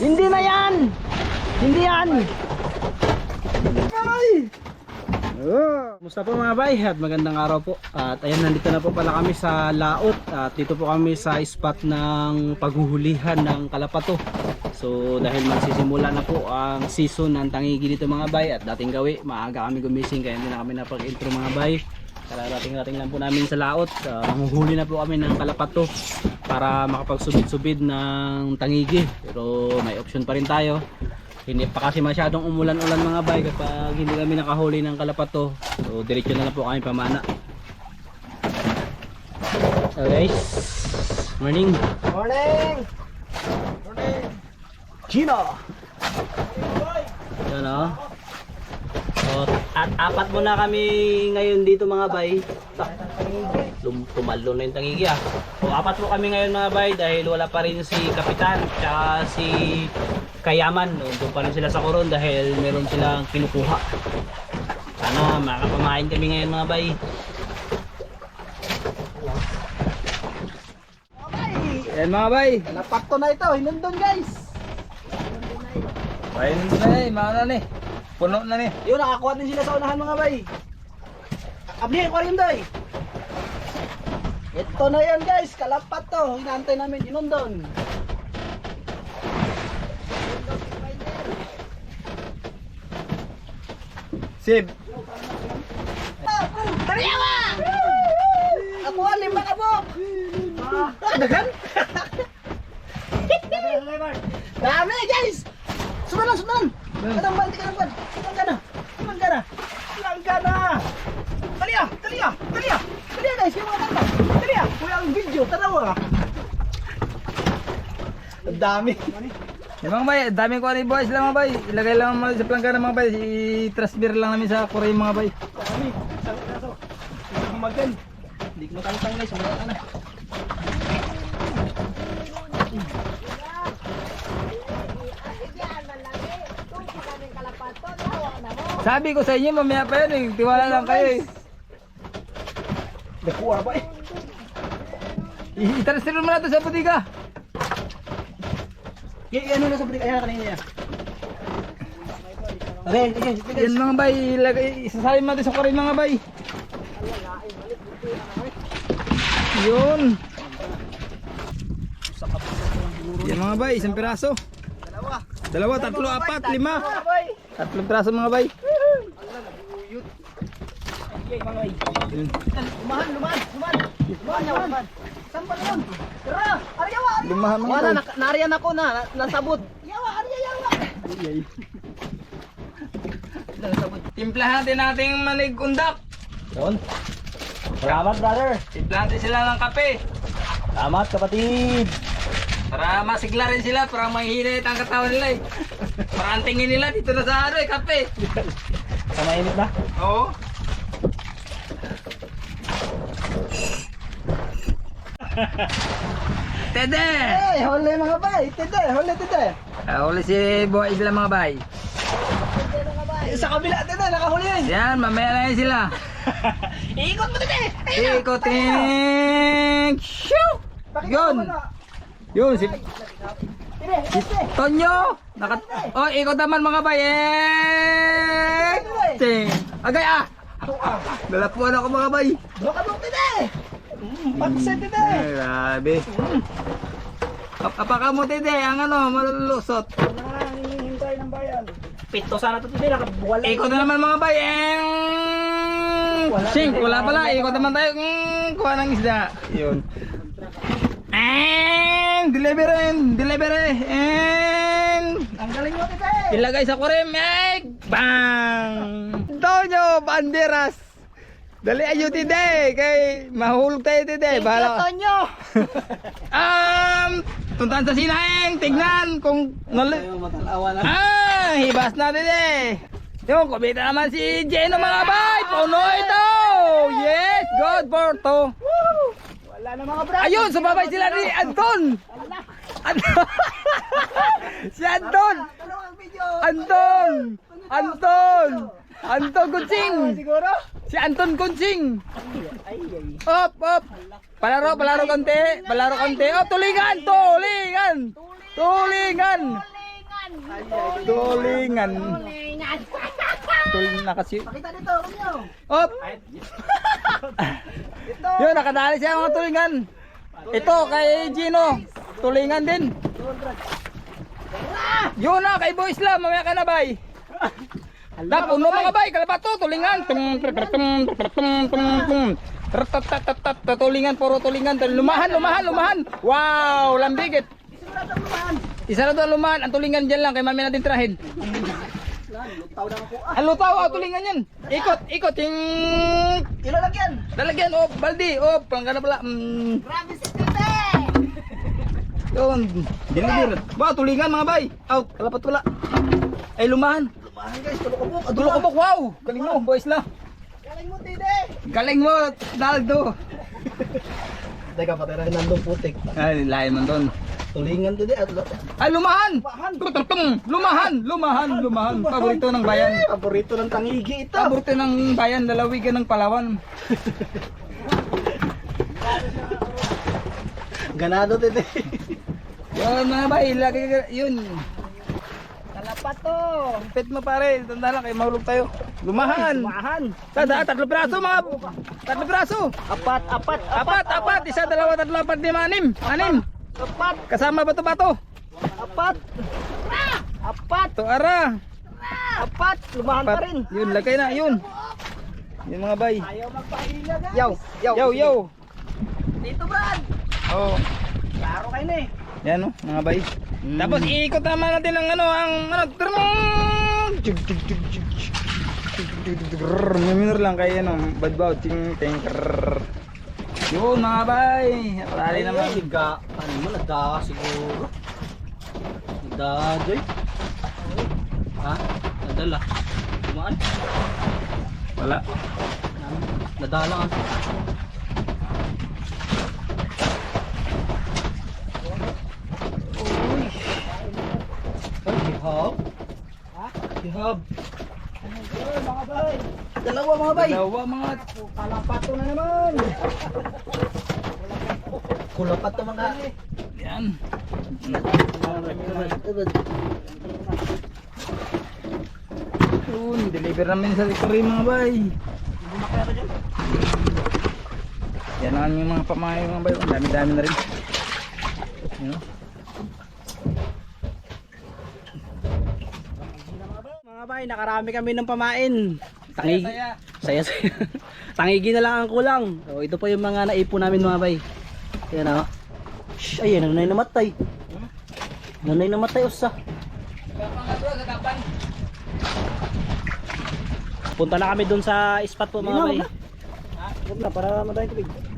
Hindi na yan! Hindi yan! Musta po mga bay? At magandang araw po. At ayan nandito na po pala kami sa Laot. At dito po kami sa spot ng paghuhulihan ng kalapato. So dahil magsisimula na po ang season ng tangigi dito mga bay At dating gawi maaga kami gumising kaya hindi na kami napag-intro mga bay Kararating-rating lang po namin sa Laot uh, Manguhuli na po kami ng kalapato Para makapagsubid-subid ng tangigi Pero may option pa rin tayo hindi pa kasi masyadong umulan-ulan mga bay kapag hindi kami nakahuli ng kalapato. So diretso na lang po kami pamana. So guys, morning. Morning! Morning! Gino. Yan o. At apat muna kami ngayon dito mga bay. Tumalo na yung tangigi ah. So apat po kami ngayon mga bay dahil wala pa rin si Kapitan tsaka si Kayaman. No, doon pa rin sila sa koron dahil meron silang kinukuha. Sana makapamain kami ngayon mga bay. Yan mga bay. Napakto na ito, hinundon guys! Ayun na eh, maano na eh. Puno na eh. Yun, nakakuha din sila sa unahan mga bay. Ko rin doy. Ito na yan guys, kalapat to. Inaantay namin inundon. Sib. Tariyawa! Ako ang lima ka mo! Ah, dagan? Dami guys! Sumalan, sumalan! Kadang ba, hindi ka nang Sumalan ka na! Ka na! Sumalan ka na! Taliya! Taliya! Taliya! Taliya guys! Yung mga kanta! Taliya! Kuya ang video! Tanawa! Ang dami! Yung mga bay, daming kuha ni boys lang mga bay. Ilagay lang mga sa plangka ng mga bay. I-transfer lang namin sa Korea mga bay. Dami! Isang kaso! Isang magan! Hindi ko makalitang guys! Sumalan ka na! Sabi ko sa inyo, mamaya pa yan eh. Tiwala lang kayo eh. Nakuha ba eh? I- I-transfer mo na ito sa butika. Y- ano na sa break? Ayan kanina niya. Okay, okay, okay. Yan mga bay, ilagay, isasalim natin sa Korea mga bay. Yun. Yan mga bay, isang piraso. Dalawa. Dalawa, tatlo, apat, lima. Tatlong piraso mga bay. Okay, mga ay. Yun. Lumahan, lumahan, lumahan. Lumahan, lumahan. Saan ba yun? Tara, aryawa, aryawa. Lumahan mga Wala, na, ako na, na- nasabot. Yawa, arya, yawa. Nasabot. Timplahan natin nating manig undak. Yun. Salamat brother. Timplahan natin sila ng kape. Salamat kapatid. Para masigla rin sila, para mahihinit ang katawan nila eh. Para ang tingin nila dito na sa ano eh, kape. Sa mainit na. Oo. Tede! Eh, huli mga bay. Tide, huli tide. Ah, uli si Boy Isla mga bay. Eh, Sa kabila, tide, nakahuli yun. Yan, mamaya na yan sila. Iikot mo tide. Ayun na, Ikoting! Shoo! Pakita Yun! mo na. Yun, si tide. Tonyo! Naka... Oh, ikot naman mga bay. Eh! Ting! Agay ah! Dalapuan ako mga bay. Baka tide. Mm, Paksa tide. Ay, grabe. Ap apaka mo tide, ang ano, malulusot. Nanghihintay ng bayan. Pito sana to tide, nakabuwala. Ikot na naman mga bay. Eh! Sing, wala pala. Ikot naman tayo. Mm, kuha ng isda. Yun. And delivery, delivery, and Ang galing mo tide. ilagay sa kurim, egg, bang! Tonyo, banderas! Dali ayo tide, kay mahulog tayo tide, bahala. Tonyo. Um, tuntan sa sinaing, tignan kung nali... Ah, hibas na tide. Yung, kumita naman si Jeno mga bay, puno ito! Yes, good for to. Wala na mga brad. Ayun, sumabay sila ni Anton! Anton! si Anton! Anton! Anton! Anton Kunsing! Siguro? Si Anton ay. Op, op! Palaro, palaro konti! Palaro konti! Oh, tulingan! Tulingan! Tulingan! Tulingan. Tulingan na kasi. Pakita dito, kanyo. Op! Yun, nakadali siya mga tulingan. Ito, kay Gino. Tulingan din. Yun na, kay Boys lang. Mamaya ka na, bay. Dap, uno mga bay. Kalabato, tulingan. Tum, tum, tum, tum, tum, tum, tum. Ratatatat, tulingan, puro tulingan. Lumahan, lumahan, lumahan. Wow, lambigit. Isa na doon lumahan. Ang tulingan dyan lang. Kay mami natin tirahin. Lutaw na po. Ah, Ang lutaw, oh, tulingan yan. Ikot, ikot. Yung ilalagyan. Lalagyan, oh, baldi, oh, panggana pala. Mm, Grabe si Tite. yun, deliver. Wow, tulingan mga bay. Out, kalapat wala. Ay, lumahan. Lumahan guys, tulok ko po. Dulo ko po, wow. Galing mo, boys la. Galing mo, Tite. Galing mo, Daldo. Teka, patirahin nandong putik. Ay, lain man doon. Tulingan Tite. At Ay, lumahan. Lumahan. Tutung, lumahan, lumahan, lumahan. Paborito ng bayan. Paborito ng tangigi ito. Paborito ng bayan, lalawigan ng Palawan. Ganado, Tite. Yun mga bay, lagi yun. Kalapat to. Pit mo pare, tanda lang kayo, mahulog tayo. Lumahan. Lumahan. Tada, tatlo piraso mga, tatlo piraso. Apat, apat, Apat, apat, isa, dalawa, tatlo, apat, lima, anim. Anim. Apat, Kasama ba to ba to? apat. Apat, To ara. apat. Lumahan pa Apat. rin. Yun, lagay na, yun. Yun mga bay. Ayaw magpahinga guys. Yaw, yaw, yaw. Dito, Brad. Oh, Klaro kayo na eh. yan oh, mga bay. Tapos iikot naman natin ang ano, ang ano, minor lang kaya ano, badbaw, ting, ting. Yun mga bay. Rally naman. Liga, ano mo, nagda siguro. Nagda, Joy. Ha? Nadala. Kumaan. Wala. Nadala ka. Uy. Ay, hihab. Ha? Hihab. Mga bay. Dalawa mga bay. Dalawa mga Kalapato na naman. Kulapat na mga. yan. Yun, deliver namin sa Victory mga bay. Yan ang aming mga pamahay mga bay. Ang dami-dami na rin. Yun. oh. Mga bay, nakarami kami ng pamain. Tangigi. Saya. Saya saya. Tangigi na lang ang kulang. So, ito po yung mga naipon namin mga bay. Yan o. Shh, ay, nanay namatay. Nanay namatay usa. Punta na kami dun sa spot po mga bay. Huwag na, para madayang tubig.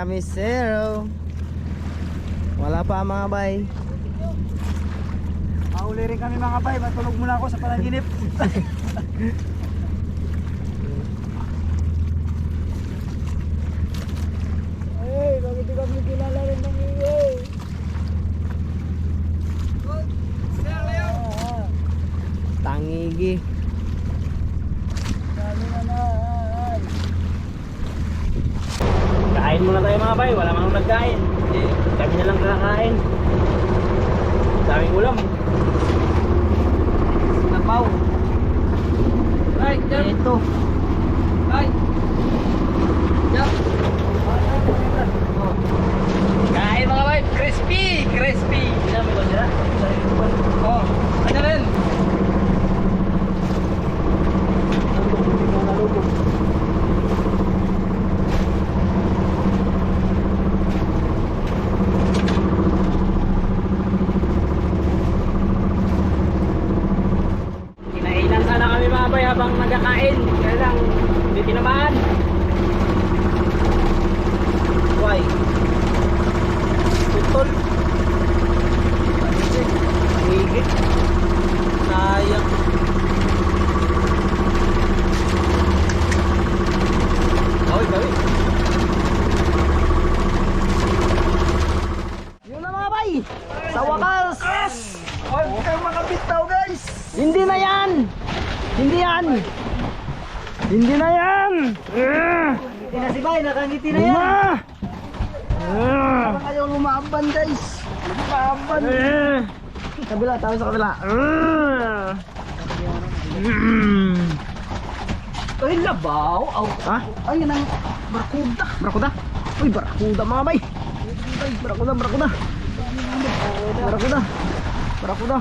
Zero. Wala pa mga bay. Mahuli rin kami mga bay. Matulog muna ako sa panaginip. Ay, bakit di kami kilala rin ng iyo? Tangigi. Kami naman. Kain muna tayo mga bay. Wala mang nagkain. Kami na lang kakain. Daming ulam. Napaw. Ay, Ito. Ay. Jump. Kain mga bay. Crispy. Crispy. Sinabi ko sila. Oh. Ano rin? Kinainan sana kami mga bay nagkakain. Kaya lang, hindi tinamaan. Why? Putol. Higit. Sayang. Bawi, bawi. Yun na mga bay. Sa wakas. Huwag kang makabitaw guys. Hindi na yan! Hindi yan! Hindi na yan! Ngiti na si bay, nakangiti na yan. Uma! Ah! Parang ayaw lumaban guys. Lumaban. Ah! Kabila, tayo sa kabila. Mm. Ay, labaw. Aw. Ha? Ay, yan ang barkuda. Barakuda? Uy, barakuda mga bay! Barakuda, barakuda! Barakuda! Barakuda!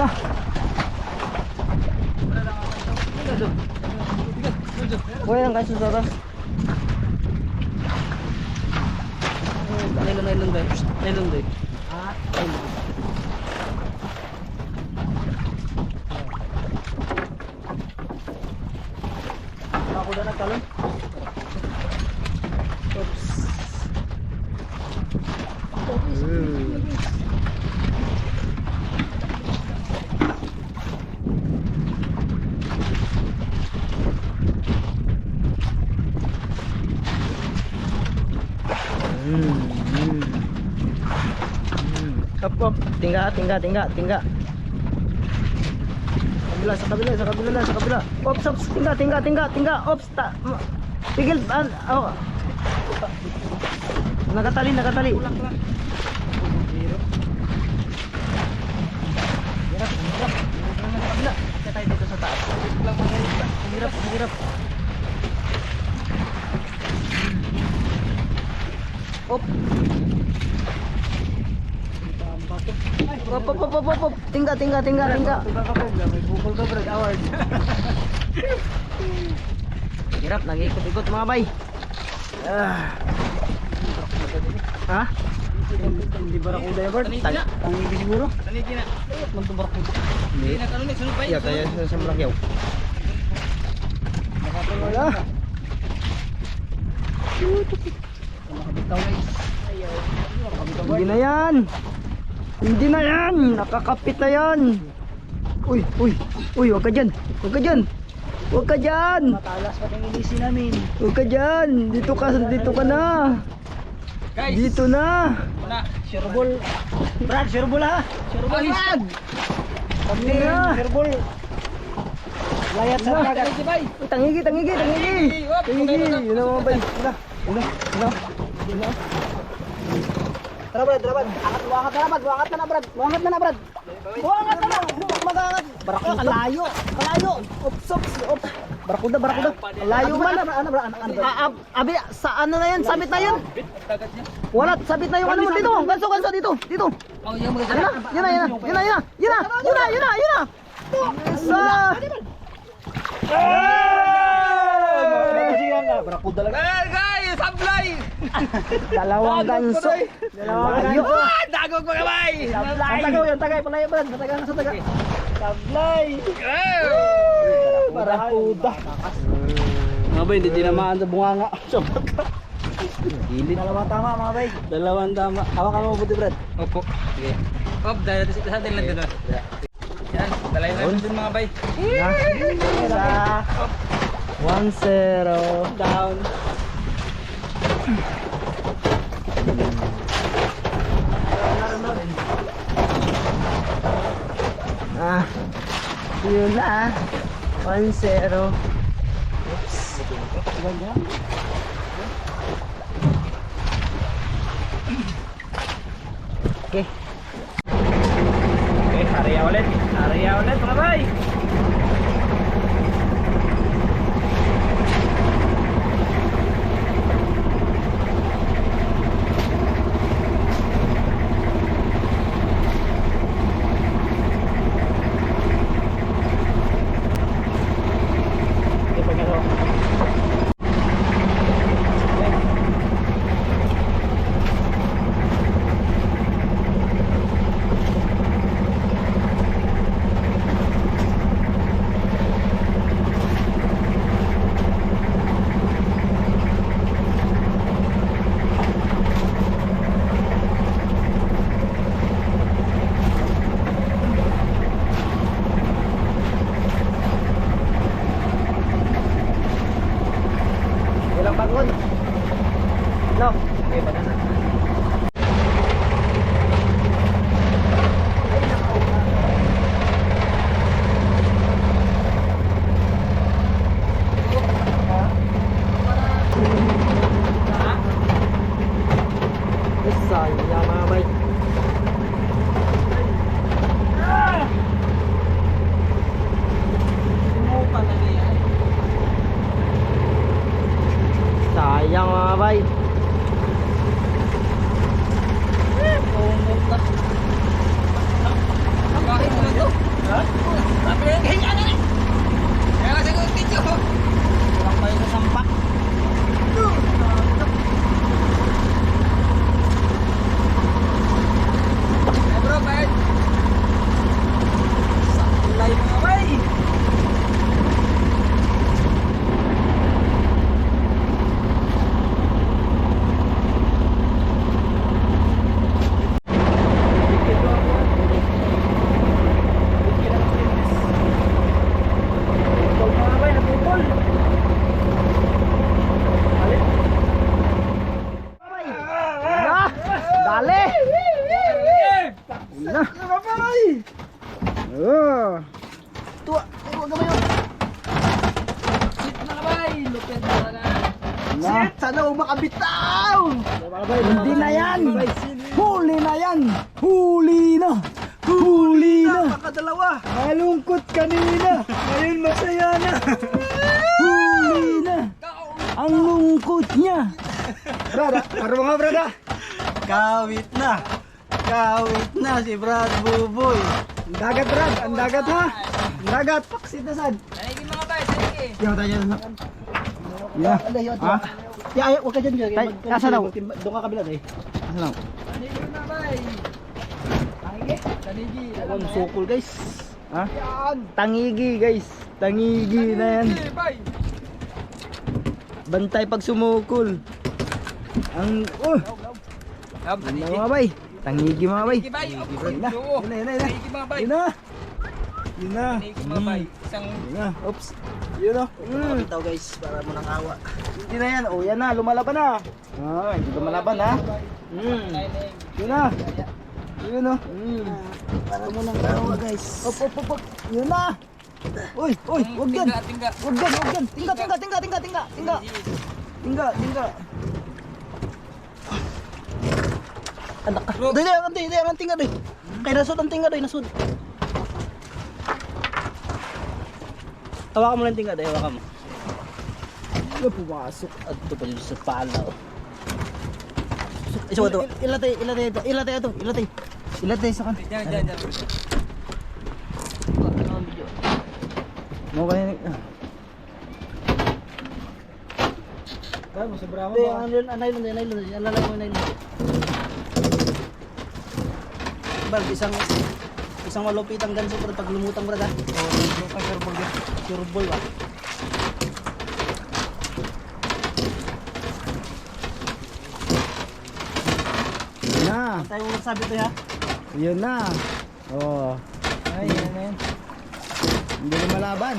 Na! Buhay lang kayo sa tatas. Nylon, nylon ba? Nylon ba? Ah, nylon. Barkuda na talon. Oops. Mm. Mm, mm. Mm. Up, up. Tingga, tingga, tingga. Kabila, sa kabila, sa kabila na, sa kabila. Ops, ops, tingga, tingga, tingga, tingga. Ops, ta. Tigil, an, oh. Nakatali, nakatali. Hirap, hirap. Kabila. Kaya tayo dito sa taas. Hirap, hirap. Op. Op, op, op, op, op, op. Tingga, tingga, tingga, tingga. Bukol ka Brad Award. Hirap, nag-ikot-ikot mga bay. Ah. Ha? Hindi barakuda yan Brad. Tang- Tangigi siguro. Tanigi na. Hindi. na tanong sunod pa Iya, tayo sa sa Malakyaw. Wala. Hindi na yan. Hindi na yan. Nakakapit na yan. Uy, uy, uy, wag ka dyan. Wag ka dyan. Wag ka dyan. Matalas pa yung ilisi namin. Huwag ka dyan. Dito ka, dito ka na. Guys, Dito na. Una. Sureball. Brad, sureball ha. Ay, Brad. Hindi na. sureball. Layat sa. Uy, Tangigi, tangigi, tangigi. Tangigi. Yun na mga bay. Yun na. Yun na. Tara Brad, Brad. Angat, wangat na Brad. Wangat na na Brad. Wangat na na Brad. Wangat na na. Magangat. Barako. Kalayo. Kalayo. Ops, ops, ops. Barakuda, barakuda. Layo man. Ano, ano, ano, ano, ano, Abi, sa ano na yan? Sabit na yun. Wala, sabit na yung ano mo dito. Ganso, ganso dito. Dito. Oh, yung mga Yun na, yun na, yun na, yun na, yun na, yun na, yun na, yun na, yun na. Isa. Barakuda lang. Eh, guys, sablay! Dalawang ganso. Dalawang ganso. Ah, dagog mga bay! Ang tagaw yun, tagay, palaya ba? Nataga na sa taga. Sablay. Barakuda. Mga bay, hindi tinamaan sa bunganga. Sabag ka. Gilid. Dalawang tama mga bay. Dalawang tama. Hawakan mo mabuti, Brad. Opo. Sige. Op, dahil sa atin lang dito. Yan, dalayin natin dun mga bay. Isa. One zero. Down. Ah. Yun na. ah. One zero. Oops. Okay. Okay, area ulit. Area ulit mga bay. Ya. Ha? Ya, ay, huwag ka dyan. Tay, nasa daw? Doon ka kabila eh. Asa lang? Tanigin na bay. Tanigin. Tanigin. Ang sukol guys. Ha? Tangigi guys. Tangigi na yan. Bantay pag sumukol. Ang, oh! Ano mga bay? Tangigi mga bay. Yun na. Yun na, yun na, yun na. Tanigin mga bay. Yun na. Yun na. Tanigin mga bay. Isang Yun na. Oops. Yun na. Mm. Bitaw guys, para mo nang awa. Hindi na yan. Oh, yan na. Lumalaban na. Ah, hindi lumalaban ha. Mm. Yun na. Yun na. Mm. Para mo nang awa guys. Op, op, op, op. Yun na. Uy, uy, wag yan. Wag yan, wag yan. Tingga, tingga, tingga, tingga, tingga, tingga. Tingga, tingga. Anak ka. Dili, ang tingga doy. Kay nasud ang tingga doy, nasud. Hawakan mo lang tingkad, ay hawakan mo. Ano pumasok? Ato pa sa pala. Isa ko ito. Ilatay, ilatay ito. Ilatay ito. Ilatay. Ilatay sa kanila. Diyan, diyan, diyan. Mo kaya nag... Ah. Kaya mo, sobra ah, mo ba? Anay lang, anay lang, anay. Alalay mo, anay lang. Bal, isang isang malupit ang ganso pero pag lumutang brada. Oo. Oh, ka ball yan. Ball ba? Yun na. Tayo mo sabi to ha. Yun na. Oh. Ay, yan na yan. Hindi na malaban.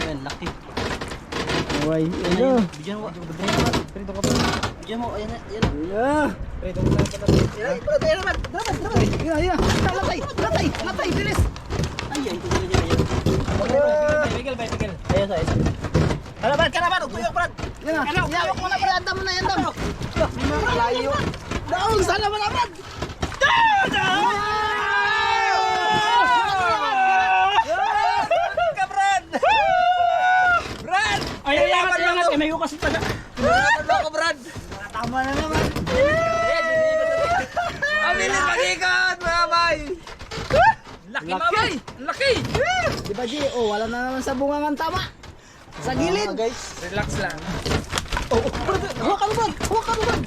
Ayan, laki. Uy, ano? Bigyan mo. Ka pa. Bigyan mo. Ayan, na, ayan. Yeah. Prito mo lang pala. Ayan, brad, ayan naman. Dapat, dapat. Yeah, yeah. Latay, latay, latay, bilis. Ay, ay, tingnan niya, ayan. Bigel, bigel. Ayos, ayos. Kalaban, kalaban, tuyok, brad. Yan na. Ano? Yawak mo na, brad. Andam mo na, andam. Malayo. Daong, sana mo na, brad. Brad! Ay, ay, angat, angat. Eh, may ukas pa na. Loko, Brad! Tama na naman. Abilis mag-ikot, mga bay! Laki, mga bay! Laki! Di ba, G? Oh, wala na naman sa bungangan tama. Sa gilid. guys. Relax lang. Oh, oh, brad. Hawakan mo, brad. Hawakan mo, brad.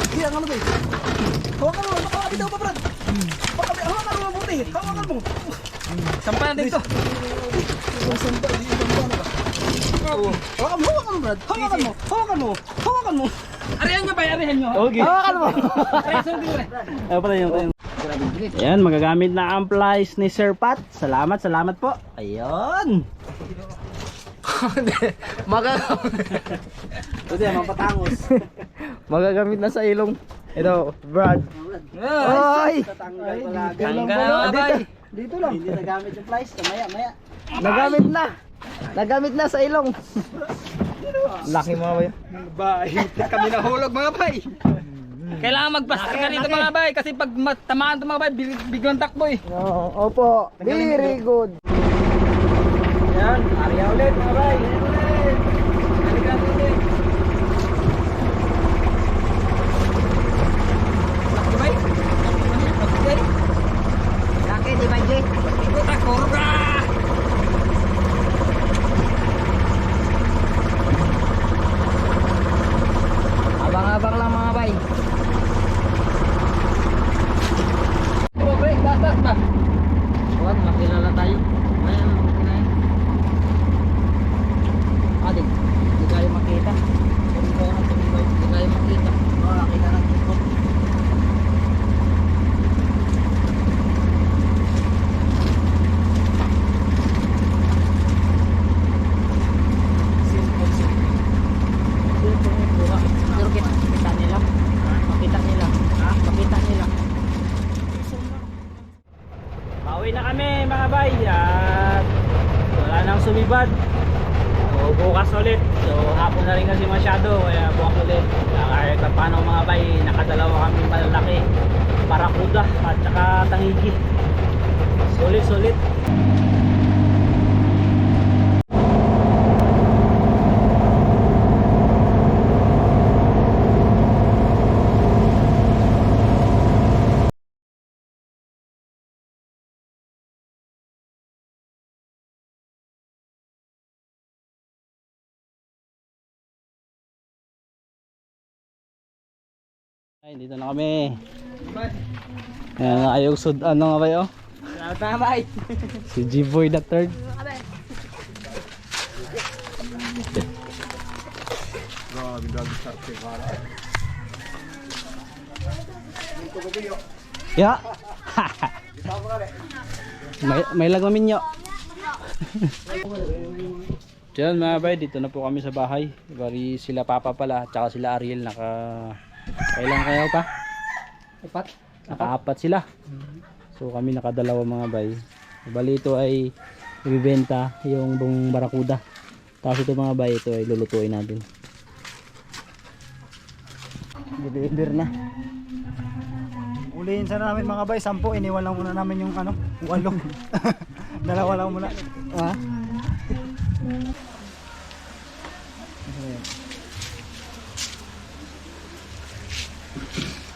Hindi, ang ano, brad. Hawakan mo, baka mabitaw pa, brad. Baka, hawakan mo mabuti. Hawakan mo. Sampahan. Hawakan mo, hawakan mo, brad. Hawakan mo, hawakan mo, hawakan mo. Arihan nyo, bay, arihan nyo. Okay. Hawakan mo. Ay, pala yung Ayan, magagamit na ang plies ni Sir Pat. Salamat, salamat po. Ayun. Magagamit. Ito yan, mapatangos. Magagamit na sa ilong. Ito, Brad. Ay! Tatanggal pala. Tanggal na, bay. Dito lang. Hindi nagamit yung flies. Maya, maya. Nagamit na. Nagamit na sa ilong. Laki mga bay. Bay. Kami nahulog mga bay. Kailangan magplaster ka dito mga bay kasi pag tamaan ito mga bay, big- biglang takbo eh. Oo, opo. Very good. Yan, area ulit mga bay. Laki, di ba, J? Ikot ako, Cobra! Abang-abang lang mga bay. Oh, break, batas ba? What? Makilala tayo. Ayan, makilala. Adik, hindi kayo makita. Tumibaw na tumibaw. Hindi kayo makita. Oo, nakita ng tikot. Pero kita, kita nila. Makita nila. Ha? Makita nila. Pauwi na kami mga bay. At wala nang sumibad. So, bukas ulit. So, hapon na rin kasi masyado. Kaya bukas ulit. Kaya kahit pa paano mga bay, nakadalawa kami malalaki. Parakuda at saka tangigi. Sulit, sulit. Ay, dito na kami. Ayan, ayog sud ano nga ba yun? Salamat mga bay. Si G-Boy the third. Ya. may may lagmamin nyo. Diyan mga bay, dito na po kami sa bahay. Bari sila papa pala, tsaka sila Ariel naka kailan kayo pa? Apat. Nakaapat sila. So kami nakadalawa mga bay. Bali ito ay ibibenta yung buong barakuda. Tapos ito mga bay, ito ay lulutuin natin. Deliver na. Hulihin sana namin mga bay, sampo, iniwan lang muna namin yung ano, walong. Dalawa lang muna. Ha?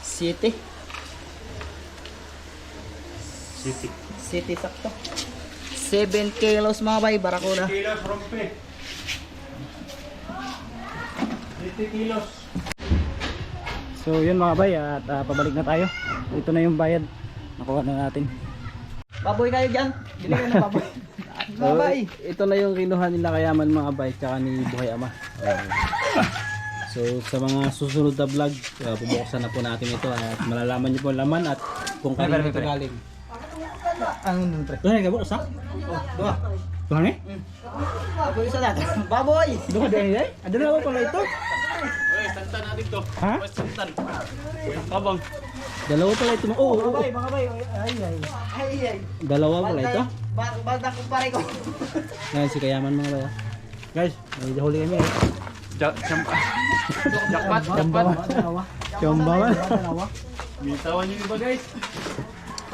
City. City. City sakto. 7 kilos mga bay, barakuda. Kilos rompe. 50 kilos. So yun mga bay, at ah, pabalik na tayo. Ito na yung bayad. Nakuha na natin. Baboy kayo dyan. Bili kayo ng baboy. So, ito na yung kinuha nila kayaman mga bay tsaka ni Buhay Ama. So sa mga susunod na vlog, uh, bubuksan na po natin ito at malalaman niyo po ang laman at kung kanino ito galing. Ano nun pre? Doon ka ba? Sa? Dua. Doon eh? Baboy isa natin. Baboy! Doon ka din eh? Ano na ba pala ito? Ha? Kabang. Dalawa pala ito. Oo, oo, oo. Bay, mga bay. Ay, ay. Ay, ay. Dalawa pala ito. Balda ko pare ko. Ngayon si kayaman mga bay. ah. Guys, may huli kami eh. Ba? Chamba ba? Dalawa. Bitawan niyo iba guys.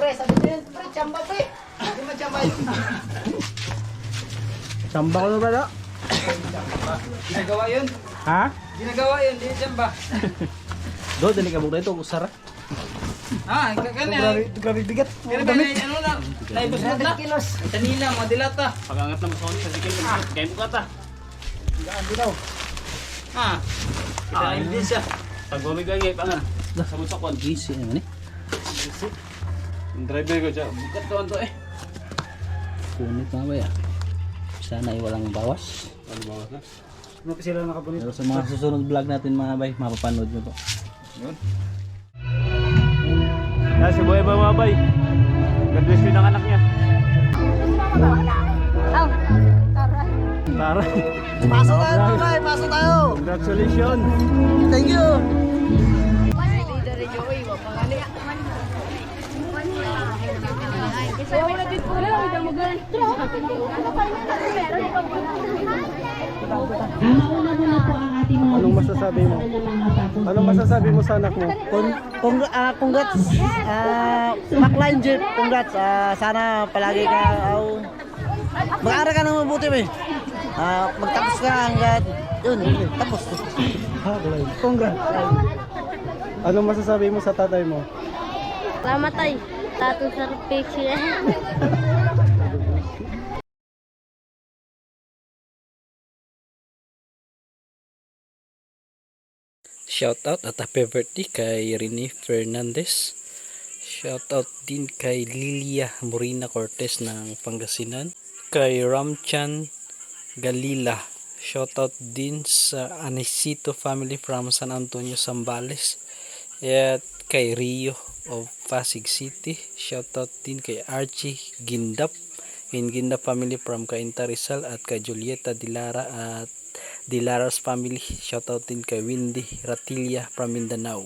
Pre, sabi niyo, pre, chamba pre. Hindi mo chamba yun. Chamba ko na ba? da? Ginagawa yun. Ha? Ginagawa yun. Di dyan ba? Do, dali ka bukta ito. Usara. Ah, kanya. Grabe, grabe bigat. Kaya ba na ano na? Naibos na na. 100 kilos. Kanina, mga dilata. Pagangat na mo sa sikil. Kaya mo kata. Gaan daw. Ah. Kita na hindi siya. Pag bumigay, pangan. Sa kwan. Easy naman eh. Yung driver ko dyan. Bukat to to eh. Punit mga bay ah. Sana ay walang bawas. Ano ba na? Ano pa sila nakabunit? Pero sa mga susunod vlog natin mga bay, mapapanood nyo po. Yun. Yan si Boy Mabay. God bless yun ang anak niya. Oh, taray. Taray. Pasok tayo mga bay, pasok tayo. Congratulations. Thank you. Wala din po lang. Ano yun? Ikaw wala. Mauna muna po ang ating mga Anong masasabi mo? Anong masasabi mo sa anak mo? Kung, kung, ah, congrats, uh, Macline Jeep, congrats. Ah, sana palagi ka, uh, mag-aaral ka ng mabuti mo eh. Ah, magtapos ka hanggat, yun, tapos. Congrats. Anong masasabi mo sa tatay mo? Namatay. Tato sa picture. Shoutout at happy birthday kay Rene Fernandez. Shoutout din kay Lilia Morina Cortez ng Pangasinan. Kay Ramchan Galila. Shoutout din sa Anisito family from San Antonio, Zambales. At kay Rio of Pasig City. Shoutout din kay Archie Gindap. In Gindap family from Cainta Rizal at kay Julieta Dilara at Dilara's family. Shoutout din kay Windy Ratilla from Mindanao.